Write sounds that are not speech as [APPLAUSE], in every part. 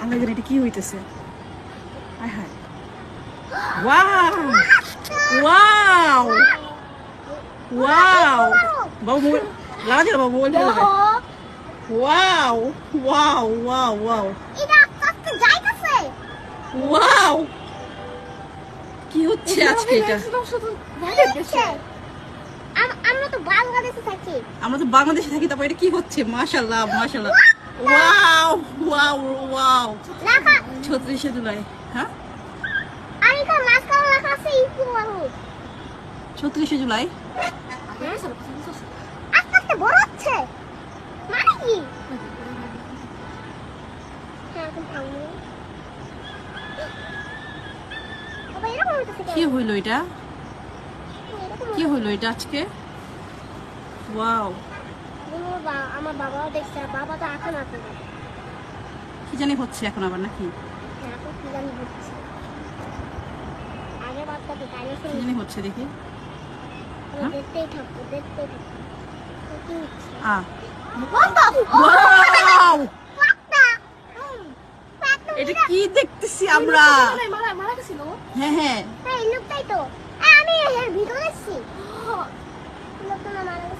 আল্লাহ জানে এটা কি হইতেছে। আয় হায়। ওয়াও ওয়াও ওয়াও বাবু লাগা দিল বাবু ফেলে wow wow wow wow wow কি হচ্ছে আজকে এটা? আমরা তো বাংলাদেশে থাকি। আমরা তো বাংলাদেশে থাকি তারপর এটা কি হচ্ছে? মাশাল্লাহ মাশাল্লাহ ওয়াও ওয়াও ওয়াও লেখা ছত্রিশে জুলাই হ্যাঁ আমি এখানে মাঝখানে লেখা আছে ইকো মানুষ ছত্রিশে জুলাই আস্তে আস্তে বড় হচ্ছে মানে কি? কি হইল এটা কি হইল এটা আজকে ওয়াও আমার আমার বাবাও দেখছে বাবা তো এখন আছে কি জানি হচ্ছে এখন আবার নাকি? এখন কি জানি হচ্ছে। আগে বাচ্চাকে ডাইনোসর কি জানি হচ্ছে দেখি। হ্যাঁ? দেখতেই থাকব দেখতেই থাকব। এটা কি দেখতেছি আমরা? হ্যাঁ হ্যাঁ। হ্যাঁ, লোকটাই তো। আমি ভিডিও দেখছি লোকটা মারা গেছে।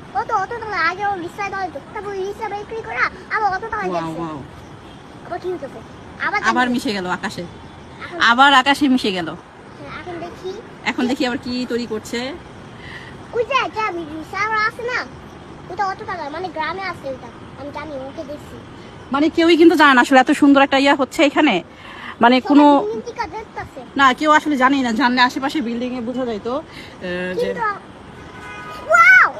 কত অত টাকা আগে ও তারপর বিক্রি করে আবার অত টাকা আবার কি হতেছে আবার আবার মিশে গেল আকাশে। আবার আকাশে মিশে গেল। হ্যাঁ, এখন দেখি। এখন দেখি আবার কি তৈরি করছে। ওই যে একটা রিক্সাওয়ালা আছে না ওটা অত টাকা মানে গ্রামে আছে ওটা আমি জানি ওকে দেখছি। মানে কেউই কিন্তু জানে না আসলে এত সুন্দর একটা ইয়া হচ্ছে এখানে। মানে কোনো না কেউ আসলে জানে না জানলে আশেপাশে বিল্ডিং এ বোঝা যাইতো আহ, যে কিন্তু ওয়াও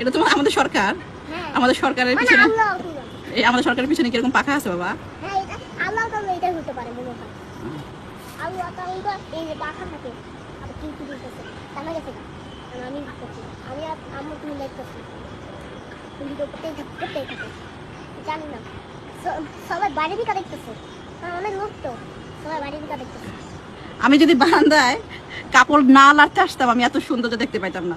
এটা তো আমাদের সরকার। আমাদের হ্যাঁ। আমাদের সরকারের মানে পিছনে এই আমাদের সরকারের পিছনে কীরকম পাখা আছে বাবা? হ্যাঁ হয় জানা না? সবাই দেখতেছে। অনেক লোক তো। সবাই দেখতেছে। আমি যদি বারান্দায় কাপড় না লাড়তে আসতাম আমি এত সৌন্দর্য দেখতে পাইতাম না।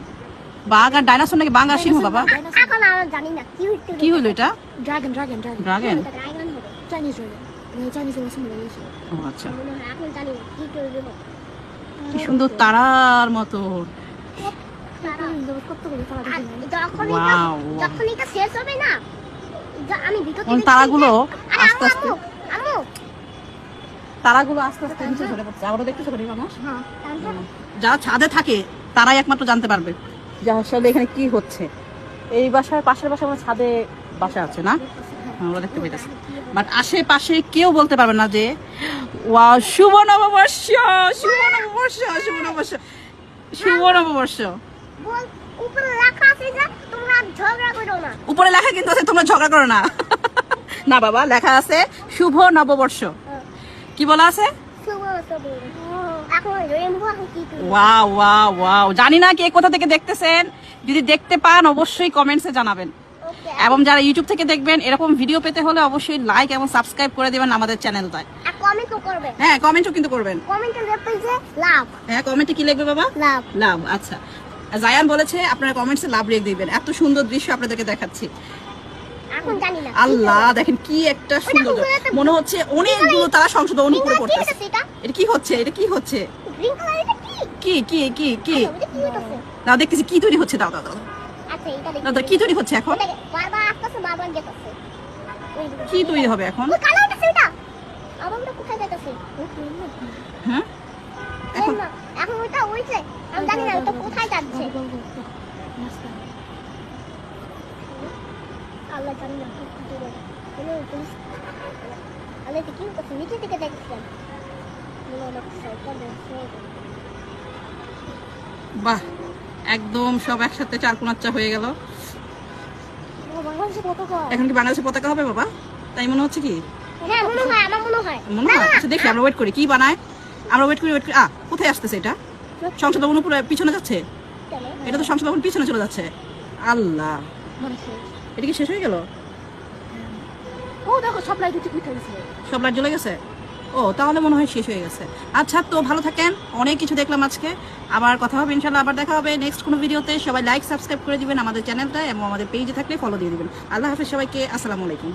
বাঘ আর ডাইনোসর নাকি বাঘ আর সিংহ বাবা? এখন আমরা জানি না কি হইতে কি হলো এটা dragon dragon dragon dragon dragon হবে চাইনিজ ড্রাগন চাইনিজ সিম্বলাইজেশন ও আচ্ছা। এখন জানি কি সুন্দর তারার মতো। তারাগুলো আস্তে আস্তে- তারাগুলো আস্তে আস্তে নিচে ঝরে পড়ছে আবারও দেখতেছো করি মামা যারা ছাদে থাকে তারাই একমাত্র জানতে পারবে। যে আসলে এখানে কি হচ্ছে? এই বাসার পাশের বাসা আমার ছাদে বাসা আছে না? আমরা দেখতে পাইতেছি। বাট আশেপাশে কেউ বলতে পারবে না যে ওয়া শুভ নববর্ষ শুভ নববর্ষ শুভ নববর্ষ শুভ নববর্ষ। উপরে লেখা তোমরা ঝগড়া করো না। কিন্তু আছে তোমরা ঝগড়া করো না। [LAUGHS] না বাবা লেখা আছে শুভ নববর্ষ। কি বলা আছে? ওয়াও ওয়াও ওয়াও জানি না কে কোথা থেকে দেখতেছেন। যদি দেখতে পান অবশ্যই কমেন্টসে জানাবেন। এবং যারা ইউটিউব থেকে দেখবেন এরকম ভিডিও পেতে হলে অবশ্যই লাইক এবং সাবস্ক্রাইব করে দেবেন আমাদের চ্যানেলটায় করবে হ্যাঁ কমেন্টও কিন্তু করবেন। হ্যাঁ কমেন্টে কি লিখবে বাবা? লাভ আচ্ছা। জায়ান বলেছে আপনারা কমেন্টসে লাভ রেখে দিবেন। এত সুন্দর দৃশ্য আপনাদেরকে দেখাচ্ছি। আল্লাহ দেখেন কি একটা সুন্দর মনে হচ্ছে অনেকগুলো তারা সংশোধন উপরে কি পড়তেছে। এটা? কি হচ্ছে? এটা কি হচ্ছে? কি? কি কি কি হইতাছে? দাও দেখতেছি কি তৈরি হচ্ছে দাও দাও দাও। আচ্ছা কি তৈরি হচ্ছে এখন? কি তৈরি হবে এখন? হ্যাঁ? এখন? এখন ওইটা আমি জানি না ওটা কোথায় যাচ্ছে। আল্লাহ জানি না কি কি করে কোনো পুলিশ আল্লাহ এটা কি করছে নিচে থেকে দেখছিলাম বাহ একদম সব একসাথে চার কোনাচ্চা হয়ে গেল। এখন কি বাংলাদেশের পতাকা হবে বাবা? তাই মনে হচ্ছে কি? হয় মনে হয় আচ্ছা দেখি আমরা ওয়েট করি। কি বানায়? আমরা ওয়েট করি ওয়েট করি। আ কোথায় আসতেছে এটা? সংসদ ভবন উপরে পিছনে যাচ্ছে? এটা তো সংসদ ভবন পিছনে চলে যাচ্ছে। আল্লাহ। এটা কি শেষ হয়ে গেল? ও দেখো সব লাইট উঠে উঠে গেছে। সব লাইট জ্বলে গেছে? ও তাহলে মনে হয় শেষ হয়ে গেছে। আচ্ছা তো ভালো থাকেন। অনেক কিছু দেখলাম আজকে। আবার কথা হবে ইনশাল্লাহ আবার দেখা হবে নেক্সট কোনো ভিডিওতে সবাই লাইক সাবস্ক্রাইব করে দিবেন আমাদের চ্যানেলটা এবং আমাদের পেজে থাকলে ফলো দিয়ে দিবেন। আল্লাহ হাফিজ সবাইকে আসসালামু আলাইকুম।